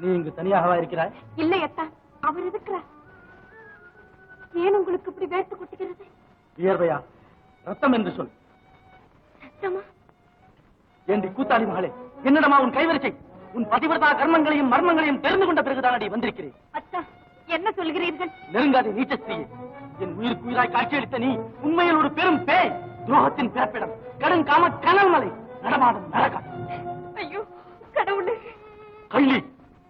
நீ இங்கு தனியாகவா இருக்கிறாய்? இல்லை அத்தா அவர் இருக்கிறார். ஏன் உங்களுக்கு இப்படி வேர்த்து கொட்டுகிறது? வியர்வையா? ரத்தம் என்று சொல். ரத்தமா? ஏண்டி கூத்தாடி மகளே என்னிடமா உன் கைவரிசை? உன் பதிவிரதா கர்மங்களையும் மர்மங்களையும் தெரிந்து கொண்ட பிறகுதான் அடி வந்திருக்கிறேன். அத்தா என்ன சொல்கிறீர்கள்? நெருங்காதே நீச்ச ஸ்திரீயே. என் உயிருக்கு உயிராய் காட்சியளித்த நீ உண்மையில் ஒரு பெரும் பேய். துரோகத்தின் பிறப்பிடம். கடும் காம கனல் மலை நடமாடும் நரகம். கள்ளி.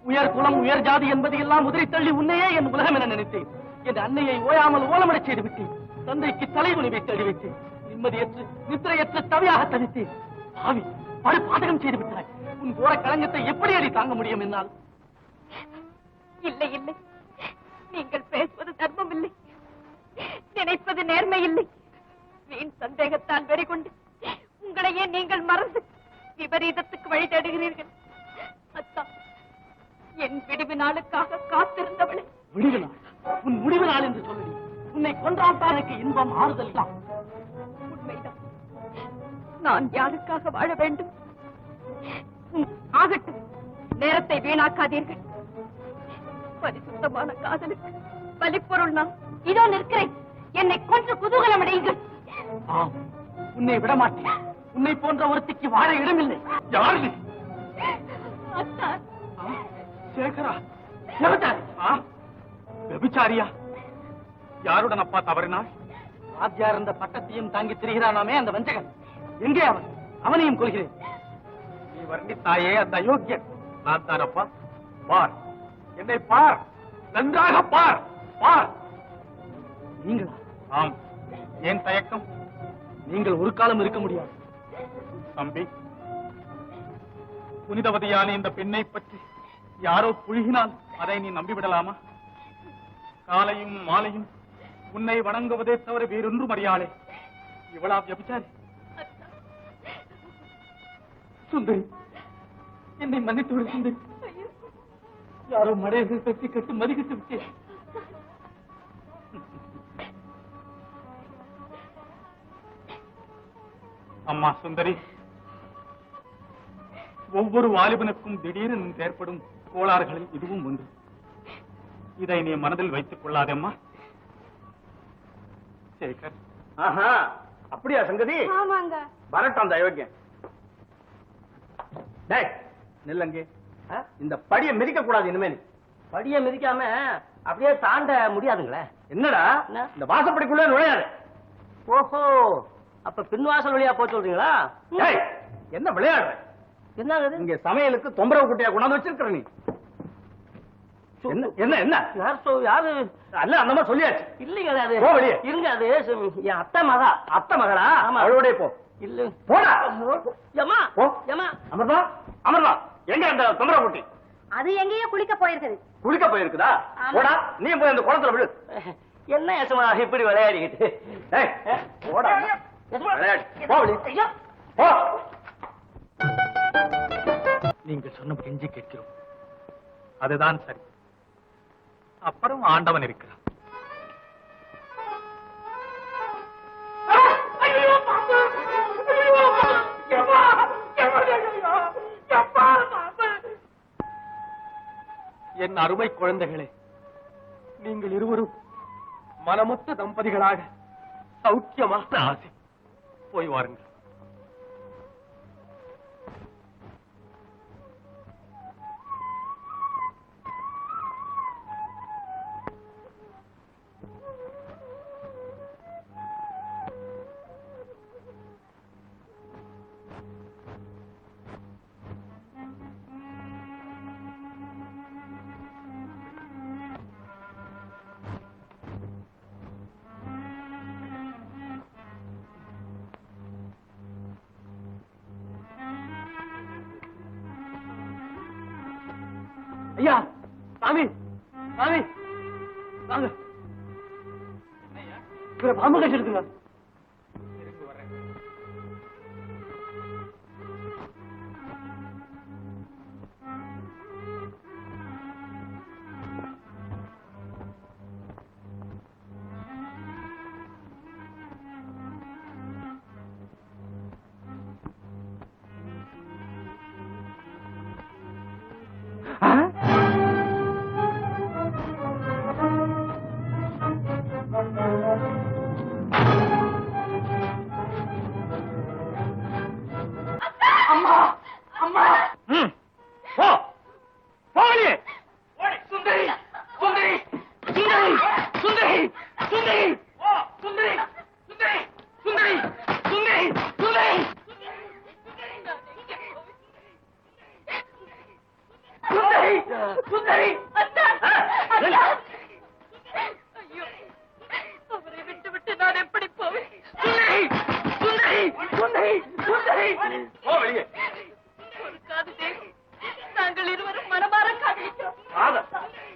உயர் குலம் உயர் ஜாதி என்பது எல்லாம் உதறி தள்ளி உன்னையே என் உலகம் என நினைத்தேன். என் அன்னையை ஓயாமல் ஓலமடச் செய்து விட்டேன். தந்தைக்கு தலை வைத்து அடி வைத்தேன் நிம்மதியற்று நித்திரையற்ற தவியாக தவித்தேன். ஆவி படு பாதகம் செய்து விட்டாய். உன் கோர களங்கத்தை எப்படி அடி தாங்க முடியும் என்னால்? இல்லை இல்லை. நீங்கள் பேசுவது தர்மம் இல்லை நினைப்பது நேர்மை இல்லை வீண் சந்தேகத்தால் வெறிகொண்டு உங்களையே நீங்கள் மறந்து விபரீதத்துக்கு வழி தேடுகிறீர்கள். என் விடுவி நாளுக்காக காத்திருந்தவளை. விடுவு நாள் உன் முடிவு நாள் என்று சொல்லி உன்னை கொன்றால்தான் எனக்கு இன்பம் ஆறுதல் தான். உண்மைதான். நான் யாருக்காக வாழ வேண்டும்? ஆகட்டும். நேரத்தை வீணாக்காதீர்கள். பரிசுத்தமான காதலுக்கு பலிப்பொருள் நான். இதோ நிற்கிறேன். என்னை கொன்று குதூகலம் அடையுங்கள். ஆம் உன்னை விடமாட்டேன். உன்னை போன்ற ஒருத்திக்கு வாழ இடமில்லை. யார்? சேகரா விபச்சாரியா யாருடன் அப்பா தவறினாய் ஆத்தியார் என்ற பட்டத்தையும் தாங்கி திரிகிறானாமே அந்த வஞ்சகன். எங்கே அவன்? அவனையும் கொள்கிறேன் நீ வர்ணித்தாயே அந்த அயோக்கியன். நான் தான் அப்பா. பார். என்னை பார். நன்றாக பார். பார். நீங்களா? ஆம். ஏன் தயக்கம்? நீங்கள் ஒரு காலம் இருக்க முடியாது. தம்பி புனிதவதியான இந்த பெண்ணை பற்றி யாரோ புழுகினால் அதை நீ நம்பிவிடலாமா? காலையும் மாலையும் உன்னை வணங்குவதே தவிர வேறொன்றும் அறியாளே இவளா வியபிச்சாரி சுந்தரி என்னை மன்னித்து விடு சுந்தரி. யாரோ மடையர்கள் தட்டி கட்டு மதிக்கிட்டு விட்டேன். அம்மா சுந்தரி. ஒவ்வொரு வாலிபனுக்கும் திடீரென ஏற்படும் கோளாறுகளில் இதுவும் ஒன்று. இதை நீ மனதில் வைத்துக் கொள்ளாதேம்மா. சேகர். ஆஹா அப்படியா சங்கதி? ஆமாங்க. வரட்டும் அந்த அயோக்கியன். டேய் நில்லங்கே இந்த படியை மிதிக்க கூடாது இனிமே. படிய மிதிக்காம அப்படியே தாண்ட முடியாதுங்களே. என்னடா? என்ன? இந்த வாசப்படிக்குள்ள நுழையாது. ஓஹோ அப்ப பின்வாசல் வழியா போக சொல்றீங்களா? டேய் என்ன விளையாடுற? என்னங்க இது? இங்க சமையலுக்கு தொம்பரவு குட்டியா கொண்டாந்து வச்சிருக்கிற நீ. என்ன என்ன என்ன? யார் சொ- யாரு? அல்ல அந்த மாதிரி சொல்லியாச்சு. இல்லைங்க அது. இருங்க அது. என் அத்தை மகா. அத்தை மகளா ஆமா. அவளோட போ. இல்ல. போடா. ஏமா போ. ஏமா அமர்தா அமர்தா எங்க அந்த குட்டி? அது எங்கேயோ குளிக்க போயிருக்குது. குளிக்க போயிருக்குதா. போடா நீ போய் அந்த குளத்துல விழு என்ன ஏசமா இப்படி விளையாடிக்கிட்டு? டேய் போடா. விளையாடு. போ. போ. நீங்கள் சொன்ன கெஞ்சி கேட்கிறோம். அதுதான் சரி. அப்புறம் ஆண்டவன் இருக்கிறான் என் அருமை குழந்தைகளே நீங்கள் இருவரும் மனமொத்த தம்பதிகளாக சௌக்கியமாக ஆசை. போய் வாருங்கள். ஐயா சாமி சாமி. வாங்க. பாம்பு கட்சி இருக்குங்க சுந்தரி! அவரை விட்டு விட்டு நான் எப்படி போவேன்? சுந்தரி! சுந்தரி! சுந்தரி! வெளியே ஒரு காது தேவி நாங்கள் இருவரும் மனமாற காதலிக்கிறோம். காதல்.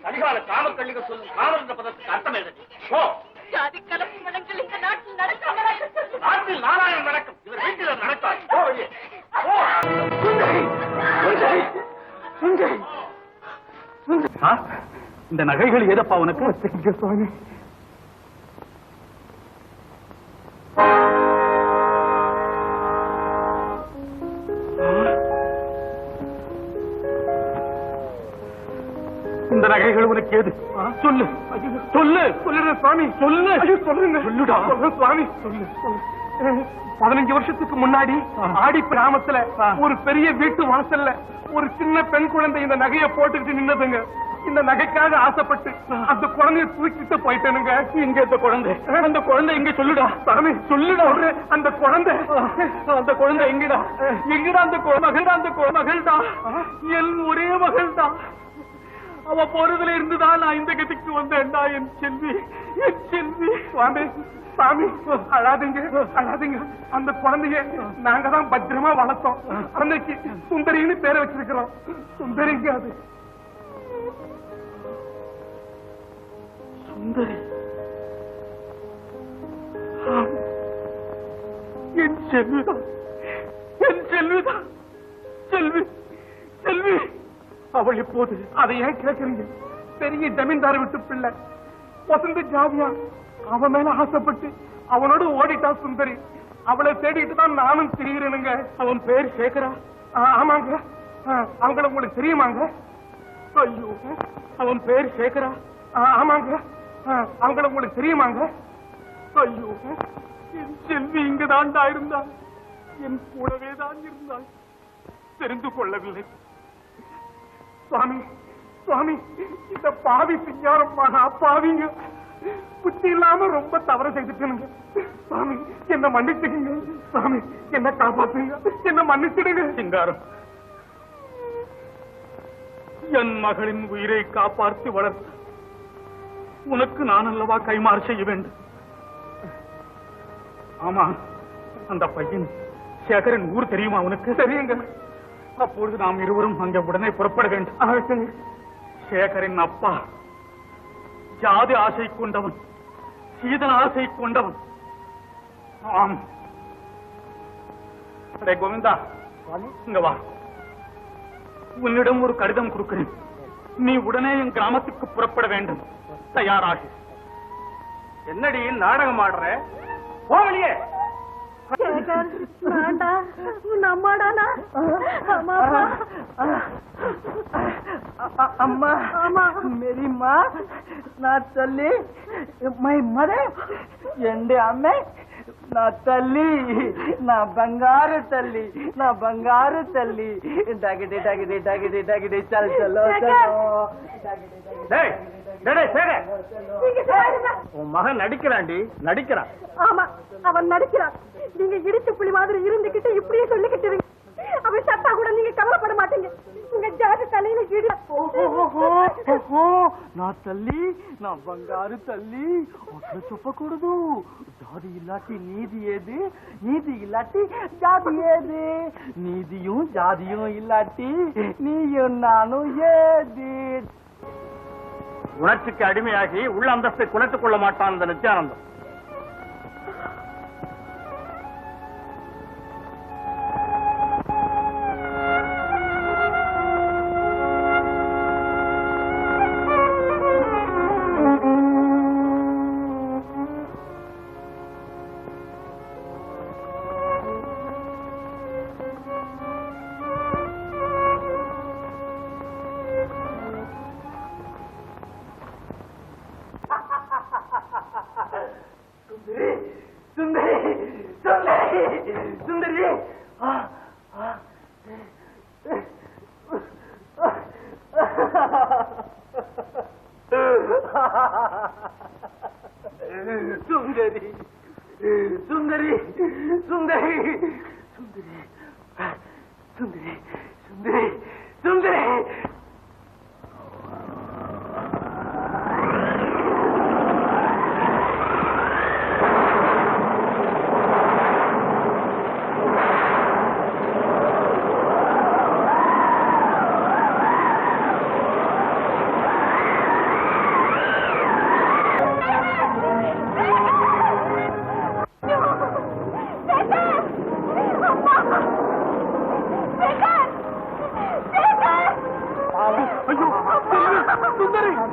கலிகால காமக்கள்ளிகள் சொல்லும் காதல் என்ற பதத்துக்கு அர்த்தம் எழுதி இந்த நகைகள் ஏதப்பா உனக்கு? சுவாமி. இந்த நகைகள் உனக்கு ஏது? சொல்லு. சொல்லு. சொல்லுற சுவாமி. சொல்லு. சொல்லுங்க. சொல்லுடா. சுவாமி. சொல்லு. பதினஞ்சு வருஷத்துக்கு முன்னாடி ஆடி கிராமத்துல ஒரு பெரிய வீட்டு வாசல்ல ஒரு சின்ன பெண் குழந்தை இந்த நகைய போட்டுக்கிட்டு நின்னதுங்க. இந்த நகைக்காக ஆசைப்பட்டு அந்த குழந்தைய தூக்கிட்டு போயிட்டேனுங்க. இங்க இந்த குழந்தை. அந்த குழந்தை எங்க சொல்லுடா. சாமி சொல்லுடா ஒரு அந்த குழந்தை. அந்த குழந்தை எங்கடா? எங்கடா அந்த கு- மகள்டா அந்த கு- மகள்டா? என் ஒரே மகள்டா. அவ போறதுல இருந்துதான் நான் இந்த கதிக்கு வந்தேன்டா என் செல்வி. என் செல்வி. சுவாமி. சாமி அழாதீங்க அழாதீங்க. அந்த குழந்தைய நாங்க தான் பத்திரமா வளர்த்தோம். அன்னைக்கு சுந்தரின்னு பேரை வச்சிருக்கிறோம். சுந்தரிங்க அது. சுந்தரி. என் செல்விதான். என் செல்விதான். செல்வி செல்வி. அவள் இப்போது அதை ஏன் கேட்கறீங்க பெரிய ஜமீன்தார் விட்டு பிள்ளை. வசந்த ஜாதியா. அவன் மேல ஆசைப்பட்டு அவனோட ஓடிட்டா சுந்தரி. அவளை தேடிட்டு தான் நானும் திரிகிறேனுங்க. அவன் பேர் சேகரா? ஆமாங்க. அவங்கள உங்களுக்கு தெரியுமாங்க? ஐயோ அவன் பேர் சேகரா. ஆமாங்க. அவங்கள உங்களுக்கு தெரியுமாங்க? ஐயோ என் செல்வி இங்கு தாண்டா இருந்தாள். என் கூடவே தான் இருந்தாள். தெரிந்து கொள்ளவில்லை. சுவாமி சுவாமி இந்த பாவி சிங்காரம் மகா பாவிங்க. புத்தி இல்லாம ரொம்ப தவறு செய்துட்டேனுங்க. சுவாமி என்ன மன்னிச்சுடுங்க. சுவாமி என்ன காப்பாத்துங்க. என்ன மன்னிச்சிடுங்க. சிங்காரம் என் மகளின் உயிரை காப்பாற்றி வளர்த்த உனக்கு நான் அல்லவா கைமாறு செய்ய வேண்டும்? ஆமா அந்த பையன் சேகரன் ஊர் தெரியுமா உனக்கு? தெரியுங்க. அப்பொழுது நாம் இருவரும் அங்கே உடனே புறப்பட வேண்டும். சேகரின் அப்பா ஜாதி ஆசை கொண்டவன் சீதன ஆசை கொண்டவன். ஆம். அடே கோவிந்தா இங்க வா. உன்னிடம் ஒரு கடிதம் கொடுக்கிறேன். நீ உடனே என் கிராமத்துக்கு புறப்பட வேண்டும். தயாராகு. என்னடி நாடகம் ஆடுற? போவலியே அம்மா மேரிம்மா நான் சொல்லி மை மதர் எந்த அம்மை నా తల్లి నా బంగారు తల్లి నా బంగారు తల్లి డగిడి డగిడి డగిడి డగిడి చల్ చలో చలో டேய் டேய், டேய், சேகர். நீங்க சேருங்க. உன் மகன் நடிக்கிறான்டி நடிக்கிறான் ஆமா அவன் நடிக்கிறான் நீங்க இடிச்சு புலி மாதிரி இருந்துகிட்டு இப்படியே சொல்லிக்கிட்டு இருங்க அவன் சத்தா கூட நீங்க கவலைப்பட மாட்டீங்க உங்க ஜாதி தலையில ఇడు నా తల్లి నా బంగారు తల్లి అట్లా చెప్పకూడదు జాతి ఇలాంటి నీది ఏది నీది ఇలాంటి జాతి ఏది నీదియు జాదియు ఇలాంటి నీయు నాను ఏది குணத்துக்கு அடிமையாகி உள்ள அந்தஸ்தை குலைத்துக் கொள்ள மாட்டான் அந்த நித்யானந்தம் 순대리, 순대리, 순대리, 순대리, 순대리, 순대리, 순대리.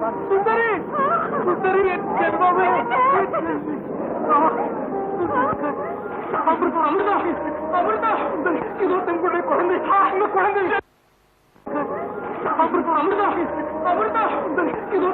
சுந்தரி சுந்தரி சுந்தரி என் செல்வமே அமிர்தம் அமிர்தா அமிர்தா இதோ தங்களுடைய குழந்தை இந்த குழந்தை அமிர்தம் அமிர்தா அமிர்தா இதோ